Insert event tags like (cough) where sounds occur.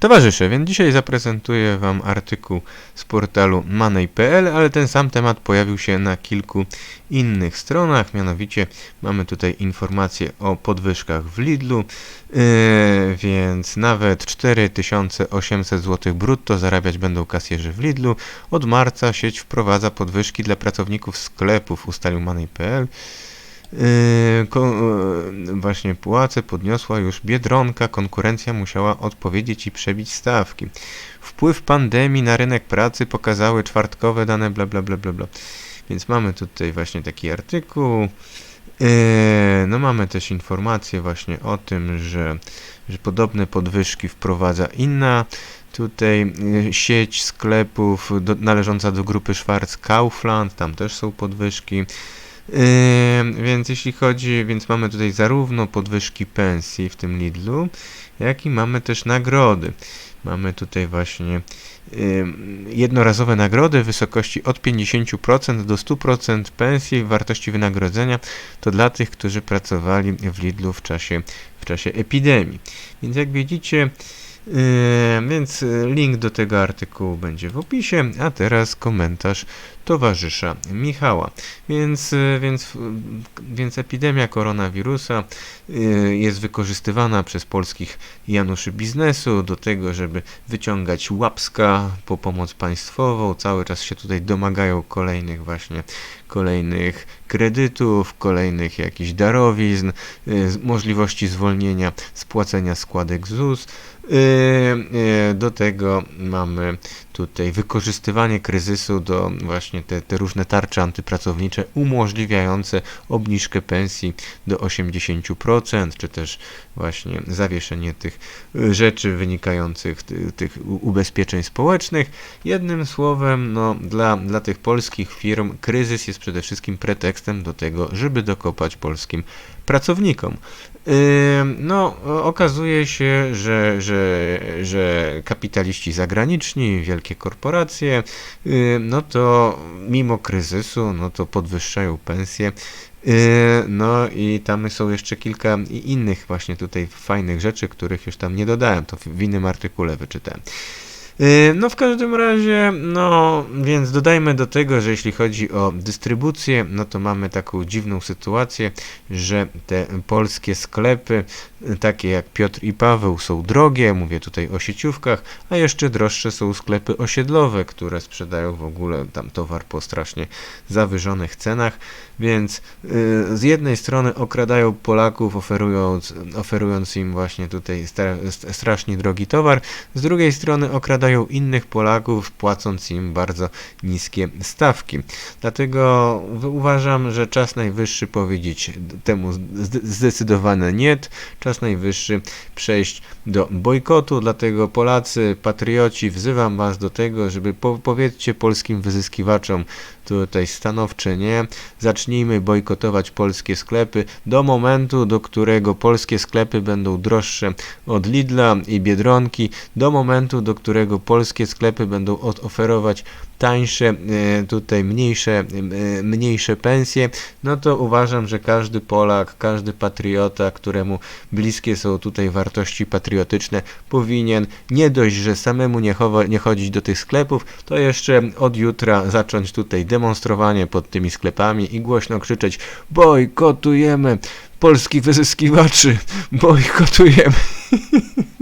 Towarzysze, więc dzisiaj zaprezentuję Wam artykuł z portalu money.pl, ale ten sam temat pojawił się na kilku innych stronach, mianowicie mamy tutaj informacje o podwyżkach w Lidlu, yy, więc nawet 4800 zł brutto zarabiać będą kasjerzy w Lidlu. Od marca sieć wprowadza podwyżki dla pracowników sklepów, ustalił money.pl. Yy, yy, właśnie płace podniosła już Biedronka, konkurencja musiała odpowiedzieć i przebić stawki. Wpływ pandemii na rynek pracy pokazały czwartkowe dane bla bla bla bla bla. Więc mamy tutaj właśnie taki artykuł. Yy, no mamy też informację właśnie o tym, że, że podobne podwyżki wprowadza inna tutaj sieć sklepów do, należąca do grupy Schwarz Kaufland, tam też są podwyżki. Więc jeśli chodzi, więc mamy tutaj zarówno podwyżki pensji w tym Lidlu, jak i mamy też nagrody. Mamy tutaj właśnie jednorazowe nagrody w wysokości od 50% do 100% pensji wartości wynagrodzenia. To dla tych, którzy pracowali w Lidlu w czasie, w czasie epidemii. Więc jak widzicie, więc y, link do tego artykułu będzie w opisie, a teraz komentarz towarzysza Michała. Więc, y, więc, więc epidemia koronawirusa jest wykorzystywana przez polskich Januszy biznesu do tego, żeby wyciągać łapska po pomoc państwową. Cały czas się tutaj domagają kolejnych właśnie kolejnych kredytów, kolejnych jakichś darowizn, z- możliwości zwolnienia spłacenia składek ZUS. Y, y, Do tego mamy tutaj wykorzystywanie kryzysu do właśnie te, te różne tarcze antypracownicze umożliwiające obniżkę pensji do 80%, czy też właśnie zawieszenie tych y, rzeczy wynikających ty, tych u- ubezpieczeń społecznych. Jednym słowem, no, dla, dla tych polskich firm kryzys jest przede wszystkim pretekstem do tego, żeby dokopać polskim pracownikom. No, okazuje się, że, że, że kapitaliści zagraniczni, wielkie korporacje, no to mimo kryzysu, no to podwyższają pensje. No i tam są jeszcze kilka innych właśnie tutaj fajnych rzeczy, których już tam nie dodałem, to w innym artykule wyczytałem. Yy, No w każdym razie, no więc dodajmy do tego, że jeśli chodzi o dystrybucję, no to mamy taką dziwną sytuację, że te polskie sklepy, y, takie jak Piotr i Paweł, są drogie, mówię tutaj o sieciówkach, a jeszcze droższe są sklepy osiedlowe, które sprzedają w ogóle tam towar po strasznie zawyżonych cenach, więc y, z jednej strony okradają Polaków, oferując, oferując im właśnie tutaj stra, st- strasznie drogi towar, z drugiej strony okradają innych Polaków, płacąc im bardzo niskie stawki. Dlatego uważam, że czas najwyższy powiedzieć temu zde- zdecydowane nie. Czas najwyższy przejść do bojkotu. Dlatego Polacy, patrioci, wzywam Was do tego, żeby po powiedzcie polskim wyzyskiwaczom tutaj stanowcze nie. Zacznijmy bojkotować polskie sklepy do momentu, do którego polskie sklepy będą droższe od Lidla i Biedronki, do momentu, do którego polskie sklepy będą oferować tańsze, e, tutaj mniejsze, e, mniejsze pensje, no to uważam, że każdy Polak, każdy patriota, któremu bliskie są tutaj wartości patriotyczne, powinien nie dość, że samemu nie, nie chodzić do tych sklepów, to jeszcze od jutra zacząć tutaj demonstrowanie pod tymi sklepami i głośno krzyczeć bojkotujemy polskich wyzyskiwaczy, bojkotujemy. (laughs)